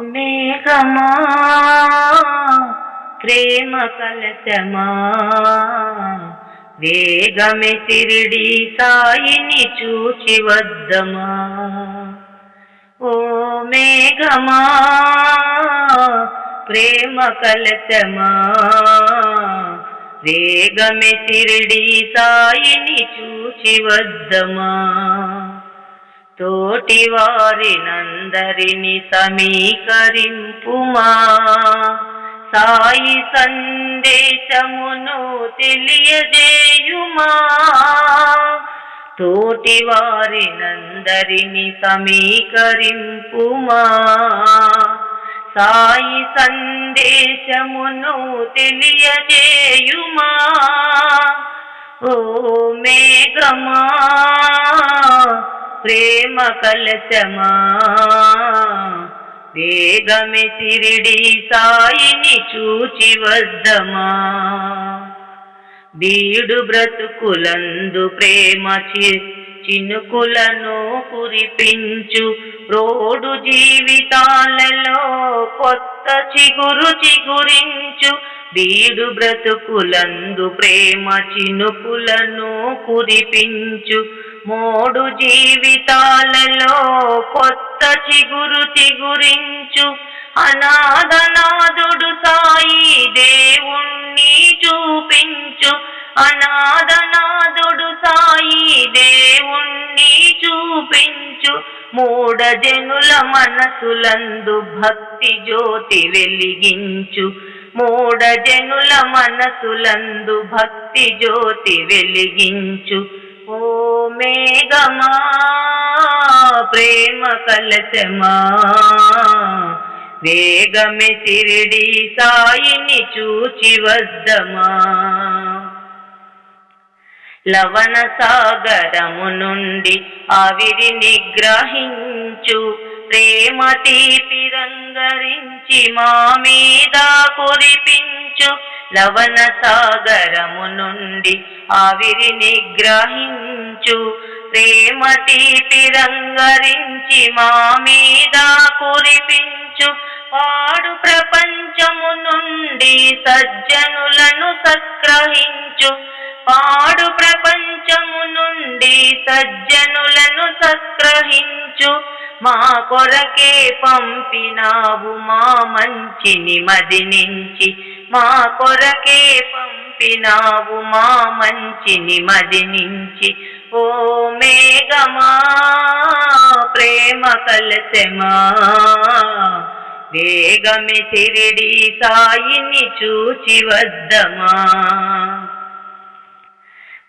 మేఘమా ప్రేమ కలశమా వేగమే తిరిడి సాయిని చూచి వద్దమా? ఓ మేఘమా ప్రేమ కలశమా వేగమే తిరిడి సాయిని చూచి వద్దమా? తోటి వారినందరిని సమీకరింపుమా? సాయి సందేశమును తెలియజేయుమా? తోటి వారినందరిని సమీకరింపుమా? సాయి సందేశమును తెలియజేయుమా? ఓ మేఘమా! ప్రేమ కలశమా. వేగమే సిరిడి సాయిని చూచి వద్దమా. బీడు బ్రతుకులందు ప్రేమ చి- చినుకులను కురిపించు. రోడు జీవితాలలో కొత్త చిగురు చిగురించు. బీడు బ్రతుకులందు ప్రేమ చినుకులను కురిపించు. మూడు జీవితాలలో కొత్త చిగురు చిగురించు. అనాథనాథుడు సాయి దేవుణ్ణి చూపించు. అనాథనాథుడు సాయి దేవుణ్ణి చూపించు. మూడజనుల మనసులందు భక్తి జ్యోతి వెలిగించు. మూడజనుల మనసులందు భక్తి జ్యోతి వెలిగించు. ఓ మేఘమా ప్రేమ కలశమా. వేగమే సిరిడి సాయిని చూచి వద్దమా. లవణ సాగరము నుండి ఆవిరి నిగ్రహించు ప్రేమ తీపి రంగరించి మా మీద కురిపించు. లవణ సాగరము నుండి ఆవిరి నిగ్రహించు ప్రేమ తీపి రంగరించి మా మీద కురిపించు. పాడు ప్రపంచము నుండి సజ్జనులను సత్గ్రహించు పాడు ప్రపంచము నుండి సజ్జనులను సత్గ్రహించు మా కొరకే పంపినావు మా మంచిని మది నుంచి. మా కొరకే పంపినావు మా మంచిని మది నుంచి. ఓ మేఘమా ప్రేమ కలసమా వేగమి తిరిడి సాయిని చూచి వద్దమా.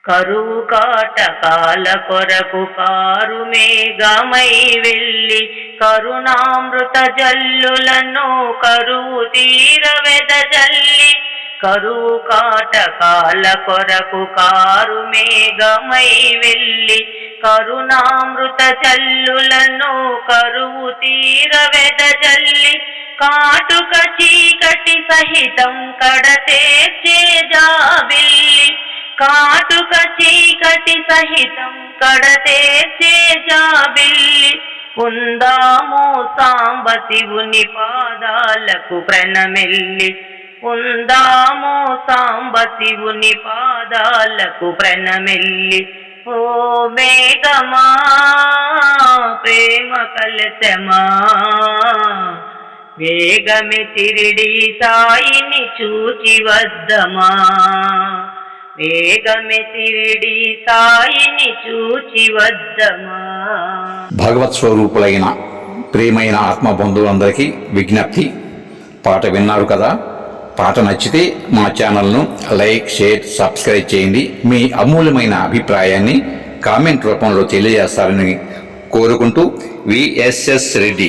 కరువు కాటకాల కొరకు కారు మేఘమై వెళ్ళి కరుణామృత జల్లులను కరువు తీరవెద జల్లి కరువు కాటకాల కొరకు కారు మేఘమై వెళ్ళి కరుణామృత చల్లులను కరువు తీర వెదజల్లి కాటుక చీకటి సహితం కడతేర్చే జాబిల్లి. కాటుక చీకటి సహితం కడతేర్చే జాబిల్లి. ఉందాము సాంబ శివుని పాదాలకు ప్రణమెల్లి. ఉందామో సాంబ శివుని పాదాలకు ప్రణమెల్లి ఓ మేఘమా ప్రేమ కలశమా. వేగమి తిరిడి సాయిని చూచి వద్దమా. వేగమి తిరిడి సాయిని చూచి వద్దమా. భగవత్ స్వరూపులైన ప్రియమైన ఆత్మ బంధువులందరికీ విజ్ఞప్తి. పాట విన్నారు కదా? పాట నచ్చితే మా ఛానల్ను లైక్ షేర్ సబ్స్క్రైబ్ చేయండి. మీ అమూల్యమైన అభిప్రాయాన్ని కామెంట్ రూపంలో తెలియజేస్తారని కోరుకుంటూ విఎస్ఎస్ రెడ్డి.